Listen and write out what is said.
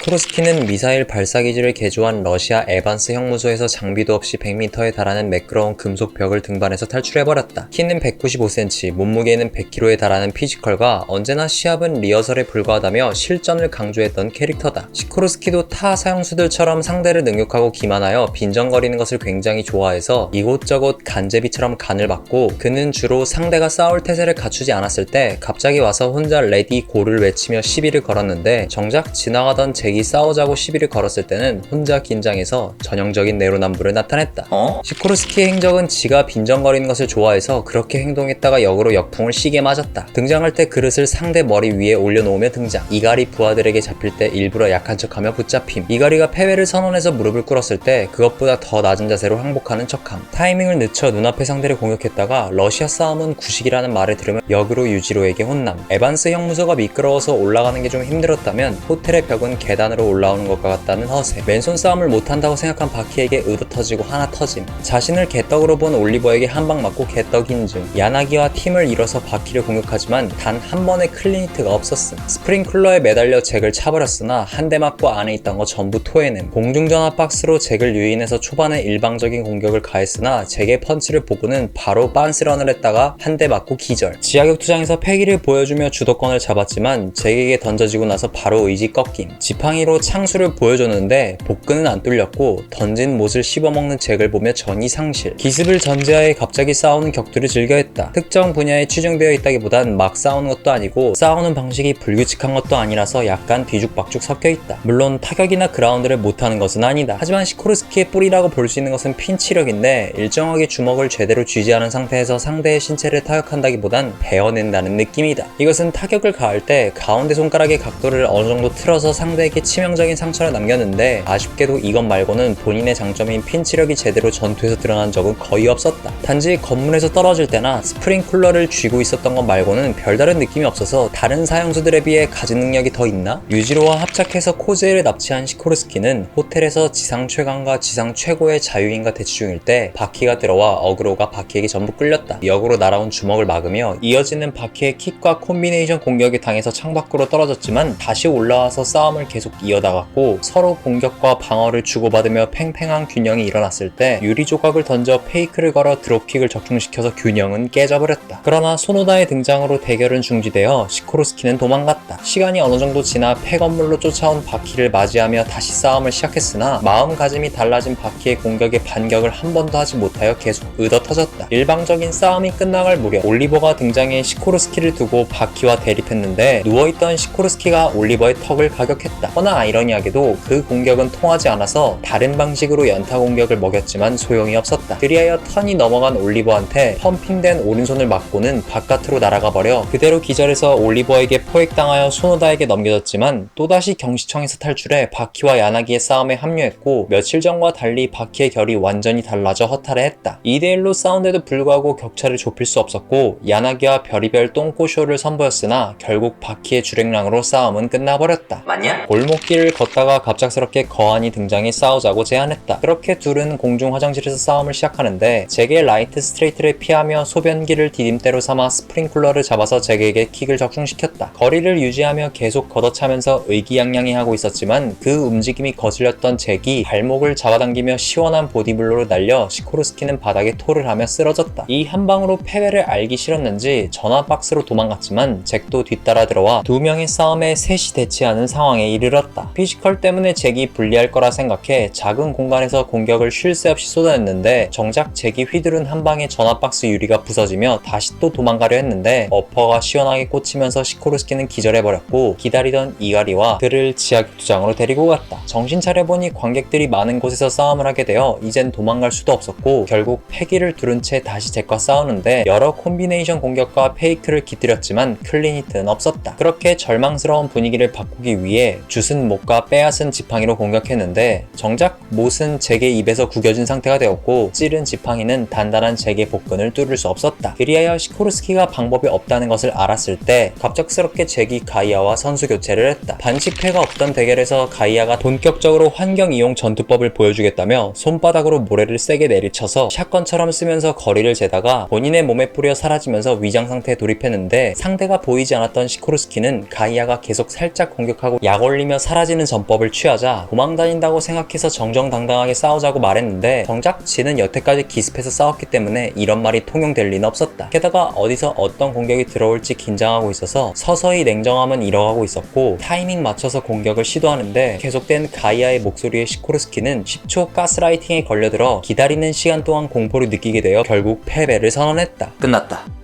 시크로스키는 미사일 발사기지를 개조한 러시아 에반스 형무소에서 장비도 없이 100m에 달하는 매끄러운 금속 벽을 등반해서 탈출해버렸다. 키는 195cm, 몸무게는 100kg에 달하는 피지컬과 언제나 시합은 리허설에 불과하다며 실전을 강조했던 캐릭터다. 시크로스키도 타 사형수들처럼 상대를 능욕하고 기만하여 빈정거리는 것을 굉장히 좋아해서 이곳저곳 간제비처럼 간을 받고 그는 주로 상대가 싸울 태세를 갖추지 않았을 때 갑자기 와서 혼자 레디 고를 외치며 시비를 걸었는데 정작 지나가던 잭이 싸우자고 시비를 걸었을 때는 혼자 긴장해서 전형적인 내로남불을 나타냈다. 어? 시코르스키의 행적은 지가 빈정거리는 것을 좋아해서 그렇게 행동했다가 역으로 역풍을 시게 맞았다. 등장할 때 그릇을 상대 머리 위에 올려놓으며 등장. 이갈이 부하들에게 잡힐 때 일부러 약한 척하며 붙잡힘. 이갈이가 패배를 선언해서 무릎을 꿇었을 때 그것보다 더 낮은 자세로 항복하는 척함. 타이밍을 늦춰 눈앞의 상대를 공격했다가 러시아 싸움은 구식이라는 말을 들으며 역으로 유지로에게 혼남. 에반스 형무소가 미끄러워서 올라가는 게 좀 힘들었다면 호텔의 벽은 계단 으로 올라오는 것과 같다는 허세. 맨손 싸움을 못한다고 생각한 바키에게 의도 터지고 하나 터짐. 자신을 개떡으로 본 올리버에게 한 방 맞고 개떡 인증. 야나기와 팀을 잃어서 바키를 공격하지만 단 한 번의 클리니트가 없었음. 스프링클러에 매달려 잭을 차버렸으나 한 대 맞고 안에 있던 거 전부 토해냄. 공중전화 박스로 잭을 유인해서 초반에 일방적인 공격을 가했으나 잭의 펀치를 보고는 바로 빤스런을 했다가 한 대 맞고 기절. 지하격 투장에서 패기를 보여주며 주도권을 잡았지만 잭에게 던져지고 나서 바로 의지 꺾임. 지 팡이로 창수를 보여줬는데 복근은 안 뚫렸고 던진 못을 씹어먹는 잭을 보며 전이 상실. 기습을 전제하에 갑자기 싸우는 격투를 즐겨했다. 특정 분야에 치중되어 있다기보단 막 싸우는 것도 아니고 싸우는 방식이 불규칙한 것도 아니라서 약간 뒤죽박죽 섞여 있다. 물론 타격이나 그라운드를 못하는 것은 아니다. 하지만 시코르스키의 뿌리라고 볼 수 있는 것은 핀치력인데 일정하게 주먹을 제대로 쥐지 않은 상태에서 상대의 신체를 타격한다기보단 베어낸다는 느낌이다. 이것은 타격을 가할 때 가운데 손가락의 각도를 어느 정도 틀어서 상대에게 치명적인 상처를 남겼는데 아쉽게도 이것 말고는 본인의 장점인 핀치력이 제대로 전투에서 드러난 적은 거의 없었다. 단지 건물에서 떨어질 때나 스프링 쿨러를 쥐고 있었던 것 말고는 별다른 느낌이 없어서 다른 사형수들에 비해 가진 능력이 더 있나? 유지로와 합작해서 코즈에를 납치한 시코르스키는 호텔에서 지상 최강과 지상 최고의 자유인과 대치 중일 때 바키가 들어와 어그로가 바키에게 전부 끌렸다. 역으로 날아온 주먹을 막으며 이어지는 바키의 킥과 콤비네이션 공격에 당해서 창밖으로 떨어졌지만 다시 올라와서 싸움을 계속 이어나갔고 서로 공격과 방어를 주고받으며 팽팽한 균형이 일어났을 때 유리 조각을 던져 페이크를 걸어 드롭킥을 적중시켜서 균형은 깨져버렸다. 그러나 소노다의 등장으로 대결은 중지되어 시코르스키는 도망갔다. 시간이 어느 정도 지나 폐건물로 쫓아온 바키를 맞이하며 다시 싸움을 시작했으나 마음가짐이 달라진 바키의 공격에 반격을 한 번도 하지 못하여 계속 의더터졌다. 일방적인 싸움이 끝나갈 무렵 올리버가 등장해 시코르스키를 두고 바키와 대립했는데 누워있던 시코르스키가 올리버의 턱을 가격했다. 허나 아이러니하게도 그 공격은 통하지 않아서 다른 방식으로 연타 공격을 먹였지만 소용이 없었다. 그리하여 턴이 넘어간 올리버한테 펌핑된 오른손을 맞고는 바깥으로 날아가 버려 그대로 기절해서 올리버에게 포획당하여 소노다에게 넘겨졌지만 또다시 경시청에서 탈출해 바키와 야나기의 싸움에 합류했고 며칠 전과 달리 바키의 결이 완전히 달라져 허탈해 했다. 2대1로 싸운데도 불구하고 격차를 좁힐 수 없었고 야나기와 별의별 똥꼬쇼를 선보였으나 결국 바키의 주랭랑으로 싸움은 끝나버렸다. 맞냐? 골목 길을 걷다가 갑작스럽게 거한이 등장해 싸우자고 제안했다. 그렇게 둘은 공중 화장실에서 싸움을 시작하는데 잭의 라이트 스트레이트를 피하며 소변기를 디딤대로 삼아 스프링쿨러를 잡아서 잭에게 킥을 적중시켰다. 거리를 유지하며 계속 걷어차면서 의기양양해하고 있었지만 그 움직임이 거슬렸던 잭이 발목을 잡아당기며 시원한 보디블로를 날려 시코르스키는 바닥에 토를 하며 쓰러졌다. 이 한 방으로 패배를 알기 싫었는지 전화 박스로 도망갔지만 잭도 뒤따라 들어와 두 명의 싸움에 셋이 대치하는 상황에 이르렀다. 피지컬 때문에 잭이 불리할 거라 생각해 작은 공간에서 공격을 쉴 새 없이 쏟아냈는데 정작 잭이 휘두른 한 방에 전화 박스 유리가 부서지며 다시 또 도망가려 했는데 어퍼가 시원하게 꽂히면서 시코르스키는 기절해버렸고 기다리던 이가리와 그를 지하격투장으로 데리고 갔다. 정신 차려보니 관객들이 많은 곳에서 싸움을 하게 되어 이젠 도망갈 수도 없었고 결국 패기를 두른 채 다시 잭과 싸우는데 여러 콤비네이션 공격과 페이크를 깃들였지만 클리니트는 없었다. 그렇게 절망스러운 분위기를 바꾸기 위해 jut은 못과 빼앗은 지팡이로 공격했는데 정작 못은 잭의 입에서 구겨진 상태가 되었고 찌른 지팡이는 단단한 잭의 복근을 뚫을 수 없었다. 그리하여 시코르스키가 방법이 없다는 것을 알았을 때 갑작스럽게 잭이 가이아와 선수 교체를 했다. 반칙패가 없던 대결에서 가이아가 본격적으로 환경 이용 전투법을 보여주겠다며 손바닥으로 모래를 세게 내리쳐서 샷건처럼 쓰면서 거리를 재다가 본인의 몸에 뿌려 사라지면서 위장 상태에 돌입했는데 상대가 보이지 않았던 시코르스키는 가이아가 계속 살짝 공격하고 약 올리 며 기다리며 사라지는 전법을 취하자 도망다닌다고 생각해서 정정당당하게 싸우자고 말했는데 정작 지는 여태까지 기습해서 싸웠기 때문에 이런 말이 통용될 리는 없었다. 게다가 어디서 어떤 공격이 들어올지 긴장하고 있어서 서서히 냉정함은 잃어가고 있었고 타이밍 맞춰서 공격을 시도하는데 계속된 가이아의 목소리의 시코르스키는 10초 가스라이팅에 걸려들어 기다리는 시간 동안 공포를 느끼게 되어 결국 패배를 선언했다. 끝났다.